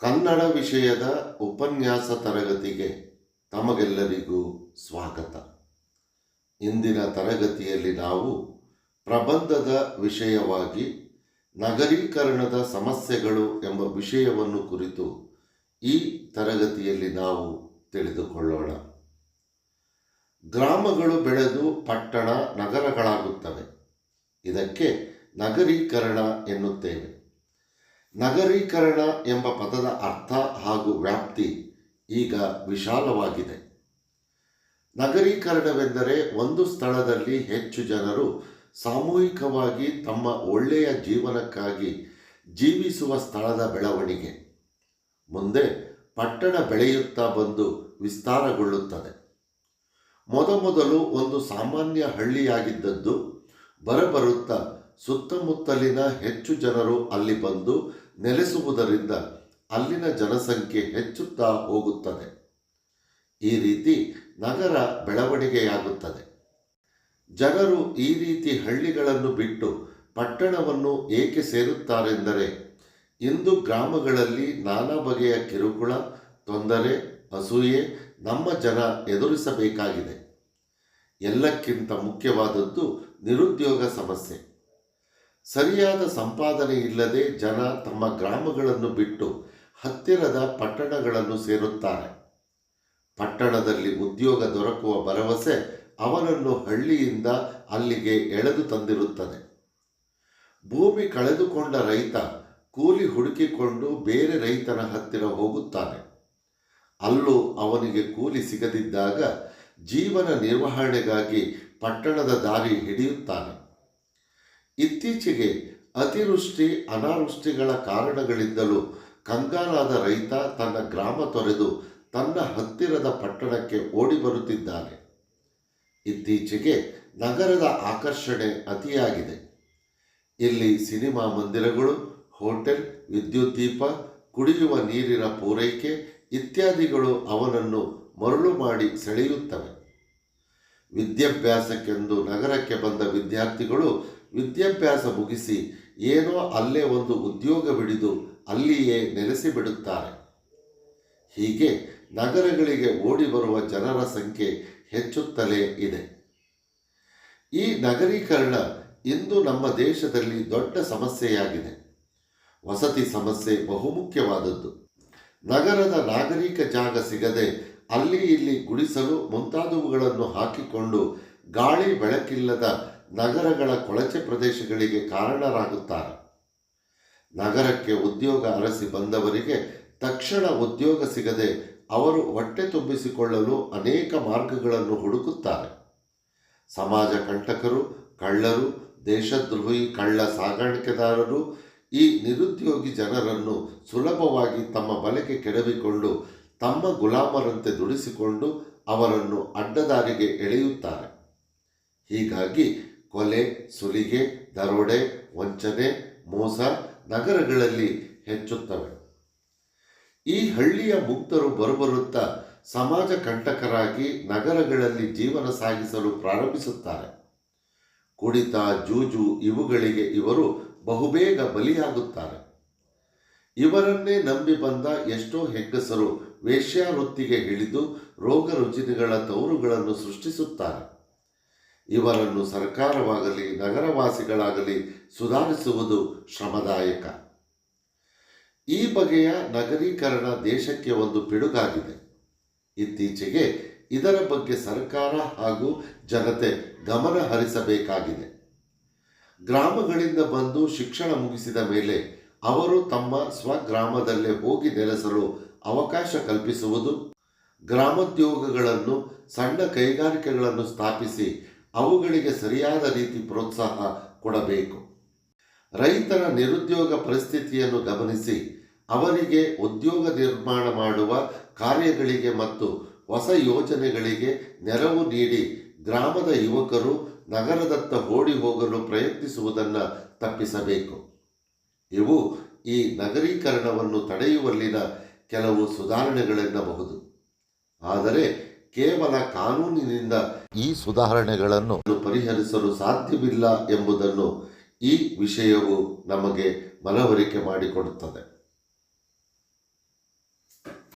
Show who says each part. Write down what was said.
Speaker 1: ಕನ್ನಡ ವಿಷಯದ ಉಪನ್ಯಾಸ ತರಗತಿಗೆ ತಮಗೆಲ್ಲರಿಗೂ ಸ್ವಾಗತ. ಇಂದಿನ ತರಗತಿಯಲ್ಲಿ ನಾವು ಪ್ರಬಂಧದ ವಿಷಯವಾಗಿ ನಗರೀಕರಣದ ಸಮಸ್ಯೆಗಳು ಎಂಬ ವಿಷಯವನ್ನು ಕುರಿತು ಈ ತರಗತಿಯಲ್ಲಿ ನಾವು ತಿಳಿದುಕೊಳ್ಳೋಣ. ಗ್ರಾಮಗಳು ಬೆಳೆದು ಪಟ್ಟಣ ನಗರಗಳಾಗುತ್ತವೆ. ಇದಕ್ಕೆ ನಗರೀಕರಣ ಎನ್ನುತ್ತೇವೆ. ನಗರೀಕರಣ ಎಂಬ ಪದದ ಅರ್ಥ ಹಾಗೂ ವ್ಯಾಪ್ತಿ ಈಗ ವಿಶಾಲವಾಗಿದೆ. ನಗರೀಕರಣವೆಂದರೆ ಒಂದು ಸ್ಥಳದಲ್ಲಿ ಹೆಚ್ಚು ಜನರು ಸಾಮೂಹಿಕವಾಗಿ ತಮ್ಮ ಒಳ್ಳೆಯ ಜೀವನಕ್ಕಾಗಿ ಜೀವಿಸುವ ಸ್ಥಳದ ಬೆಳವಣಿಗೆ. ಮುಂದೆ ಪಟ್ಟಣ ಬೆಳೆಯುತ್ತಾ ಬಂದು ವಿಸ್ತಾರಗೊಳ್ಳುತ್ತದೆ. ಮೊದಮೊದಲು ಒಂದು ಸಾಮಾನ್ಯ ಹಳ್ಳಿಯಾಗಿದ್ದದ್ದು ಬರಬರುತ್ತಾ ಸುತ್ತಮುತ್ತಲಿನ ಹೆಚ್ಚು ಜನರು ಅಲ್ಲಿ ಬಂದು ನೆಲೆಸುವುದರಿಂದ ಅಲ್ಲಿನ ಜನಸಂಖ್ಯೆ ಹೆಚ್ಚುತ್ತಾ ಹೋಗುತ್ತದೆ. ಈ ರೀತಿ ನಗರ ಬೆಳವಣಿಗೆಯಾಗುತ್ತದೆ. ಜನರು ಈ ರೀತಿ ಹಳ್ಳಿಗಳನ್ನು ಬಿಟ್ಟು ಪಟ್ಟಣವನ್ನು ಏಕೆ ಸೇರುತ್ತಾರೆಂದರೆ, ಇಂದು ಗ್ರಾಮಗಳಲ್ಲಿ ನಾನಾ ಬಗೆಯ ಕಿರುಕುಳ, ತೊಂದರೆ, ಅಸೂಯೆ ನಮ್ಮ ಜನ ಎದುರಿಸಬೇಕಾಗಿದೆ. ಎಲ್ಲಕ್ಕಿಂತ ಮುಖ್ಯವಾದದ್ದು ನಿರುದ್ಯೋಗ ಸಮಸ್ಯೆ. ಸರಿಯಾದ ಸಂಪಾದನೆ ಇಲ್ಲದೆ ಜನ ತಮ್ಮ ಗ್ರಾಮಗಳನ್ನು ಬಿಟ್ಟು ಹತ್ತಿರದ ಪಟ್ಟಣಗಳನ್ನು ಸೇರುತ್ತಾರೆ. ಪಟ್ಟಣದಲ್ಲಿ ಉದ್ಯೋಗ ದೊರಕುವ ಭರವಸೆ ಅವರನ್ನು ಹಳ್ಳಿಯಿಂದ ಅಲ್ಲಿಗೆ ಎಳೆದು ತಂದಿರುತ್ತದೆ. ಭೂಮಿ ಕಳೆದುಕೊಂಡ ರೈತ ಕೂಲಿ ಹುಡುಕಿಕೊಂಡು ಬೇರೆ ರೈತನ ಹತ್ತಿರ ಹೋಗುತ್ತಾನೆ. ಅಲ್ಲೂ ಅವನಿಗೆ ಕೂಲಿ ಸಿಗದಿದ್ದಾಗ ಜೀವನ ನಿರ್ವಹಣೆಗಾಗಿ ಪಟ್ಟಣದ ದಾರಿ ಹಿಡಿಯುತ್ತಾನೆ. ಇತ್ತೀಚೆಗೆ ಅತಿವೃಷ್ಟಿ, ಅನಾವೃಷ್ಟಿಗಳ ಕಾರಣಗಳಿಂದಲೂ ಕಂಗಾಲಾದ ರೈತ ತನ್ನ ಗ್ರಾಮ ತೊರೆದು ತನ್ನ ಹತ್ತಿರದ ಪಟ್ಟಣಕ್ಕೆ ಓಡಿ ಬರುತ್ತಿದ್ದಾನೆ. ಇತ್ತೀಚೆಗೆ ನಗರದ ಆಕರ್ಷಣೆ ಅತಿಯಾಗಿದೆ. ಇಲ್ಲಿ ಸಿನಿಮಾ ಮಂದಿರಗಳು, ಹೋಟೆಲ್, ವಿದ್ಯುತ್ ದೀಪ, ಕುಡಿಯುವ ನೀರಿನ ಪೂರೈಕೆ ಇತ್ಯಾದಿಗಳು ಅವನನ್ನು ಮರಳು ಮಾಡಿ ಸೆಳೆಯುತ್ತವೆ. ವಿದ್ಯಾಭ್ಯಾಸಕ್ಕೆಂದು ನಗರಕ್ಕೆ ಬಂದ ವಿದ್ಯಾರ್ಥಿಗಳು ವಿದ್ಯಾಭ್ಯಾಸ ಮುಗಿಸಿ ಏನೋ ಅಲ್ಲೇ ಒಂದು ಉದ್ಯೋಗ ಬಿಡಿದು ಅಲ್ಲಿಯೇ ನೆಲೆಸಿ ಬಿಡುತ್ತಾರೆ ಹೀಗೆ ನಗರಗಳಿಗೆ ಓಡಿ ಬರುವ ಜನರ ಸಂಖ್ಯೆ ಹೆಚ್ಚುತ್ತಲೇ ಇದೆ. ಈ ನಗರೀಕರಣ ಇಂದು ನಮ್ಮ ದೇಶದಲ್ಲಿ ದೊಡ್ಡ ಸಮಸ್ಯೆಯಾಗಿದೆ. ವಸತಿ ಸಮಸ್ಯೆ ಬಹುಮುಖ್ಯವಾದದ್ದು. ನಗರದ ನಾಗರಿಕ ಜಾಗ ಸಿಗದೆ ಅಲ್ಲಿ ಇಲ್ಲಿ ಗುಡಿಸಲು ಮುಂತಾದವುಗಳನ್ನು ಹಾಕಿಕೊಂಡು ಗಾಳಿ ಬೆಳಕಿಲ್ಲದ ನಗರಗಳ ಕೊಳಚೆ ಪ್ರದೇಶಗಳಿಗೆ ಕಾರಣರಾಗುತ್ತಾರೆ. ನಗರಕ್ಕೆ ಉದ್ಯೋಗ ಅರಸಿ ಬಂದವರಿಗೆ ತಕ್ಷಣ ಉದ್ಯೋಗ ಸಿಗದೆ ಅವರು ಹೊಟ್ಟೆ ತುಂಬಿಸಿಕೊಳ್ಳಲು ಅನೇಕ ಮಾರ್ಗಗಳನ್ನು ಹುಡುಕುತ್ತಾರೆ. ಸಮಾಜ ಕಂಟಕರು, ಕಳ್ಳರು, ದೇಶದ್ರೋಹಿ, ಕಳ್ಳ ಸಾಗಾಣಿಕೆದಾರರು ಈ ನಿರುದ್ಯೋಗಿ ಜನರನ್ನು ಸುಲಭವಾಗಿ ತಮ್ಮ ಬಲೆಗೆ ಕೆಡವಿಕೊಂಡು ತಮ್ಮ ಗುಲಾಮರಂತೆ ದುಡಿಸಿಕೊಂಡು ಅವರನ್ನು ಅಡ್ಡದಾರಿಗೆ ಎಳೆಯುತ್ತಾರೆ. ಹೀಗಾಗಿ ಕೊಲೆ, ಸುಲಿಗೆ, ದರೋಡೆ, ವಂಚನೆ, ಮೋಸ ನಗರಗಳಲ್ಲಿ ಹೆಚ್ಚುತ್ತವೆ. ಈ ಹಳ್ಳಿಯ ಮುಕ್ತರು ಬರುಬರುತ್ತಾ ಸಮಾಜ ಕಂಟಕರಾಗಿ ನಗರಗಳಲ್ಲಿ ಜೀವನ ಸಾಗಿಸಲು ಪ್ರಾರಂಭಿಸುತ್ತಾರೆ. ಕುಡಿತ, ಜೂಜು ಇವುಗಳಿಗೆ ಇವರು ಬಹುಬೇಗ ಬಲಿಯಾಗುತ್ತಾರೆ. ಇವರನ್ನೇ ನಂಬಿ ಬಂದ ಎಷ್ಟೋ ಹೆಂಗಸರು ವೇಶ್ಯಾವೃತ್ತಿಗೆ ಹಿಡಿದು ರೋಗ ರುಜಿನಗಳ ತವರುಗಳನ್ನು ಸೃಷ್ಟಿಸುತ್ತಾರೆ. ಇವರನ್ನು ಸರ್ಕಾರವಾಗಲಿ, ನಗರವಾಸಿಗಳಾಗಲಿ ಸುಧಾರಿಸುವುದು ಶ್ರಮದಾಯಕ. ಈ ಬಗೆಯ ನಗರೀಕರಣ ದೇಶಕ್ಕೆ ಒಂದು ಪಿಡುಗಾಗಿದೆ. ಇತ್ತೀಚೆಗೆ ಇದರ ಬಗ್ಗೆ ಸರ್ಕಾರ ಹಾಗೂ ಜನತೆ ಗಮನ ಹರಿಸಬೇಕಾಗಿದೆ. ಗ್ರಾಮಗಳಿಂದ ಬಂದು ಶಿಕ್ಷಣ ಮುಗಿಸಿದ ಮೇಲೆ ಅವರು ತಮ್ಮ ಸ್ವಗ್ರಾಮದಲ್ಲೇ ಹೋಗಿ ನೆಲೆಸಲು ಅವಕಾಶ ಕಲ್ಪಿಸುವುದು, ಗ್ರಾಮೋದ್ಯೋಗಗಳನ್ನು, ಸಣ್ಣ ಕೈಗಾರಿಕೆಗಳನ್ನು ಸ್ಥಾಪಿಸಿ ಅವುಗಳಿಗೆ ಸರಿಯಾದ ರೀತಿ ಪ್ರೋತ್ಸಾಹ ಕೊಡಬೇಕು. ರೈತರ ನಿರುದ್ಯೋಗ ಪರಿಸ್ಥಿತಿಯನ್ನು ಗಮನಿಸಿ, ಅವರಿಗೆ ಉದ್ಯೋಗ ನಿರ್ಮಾಣ ಮಾಡುವ ಕಾರ್ಯಗಳಿಗೆ ಮತ್ತು ಹೊಸ ಯೋಜನೆಗಳಿಗೆ ನೆರವು ನೀಡಿ ಗ್ರಾಮದ ಯುವಕರು ನಗರದತ್ತ ಓಡಿ ಹೋಗಲು ಪ್ರಯತ್ನಿಸುವುದನ್ನು ತಪ್ಪಿಸಬೇಕು. ಇವು ಈ ನಗರೀಕರಣವನ್ನು ತಡೆಯುವಲ್ಲಿನ ಕೆಲವು ಸುಧಾರಣೆಗಳೆನ್ನಬಹುದು. ಆದರೆ ಕೇವಲ ಕಾನೂನಿನಿಂದ ಈ ಸುಧಾರಣೆಗಳನ್ನು ಪರಿಹರಿಸಲು ಸಾಧ್ಯವಿಲ್ಲ ಎಂಬುದನ್ನು ಈ ವಿಷಯವು ನಮಗೆ ಮನವರಿಕೆ ಮಾಡಿಕೊಡುತ್ತದೆ.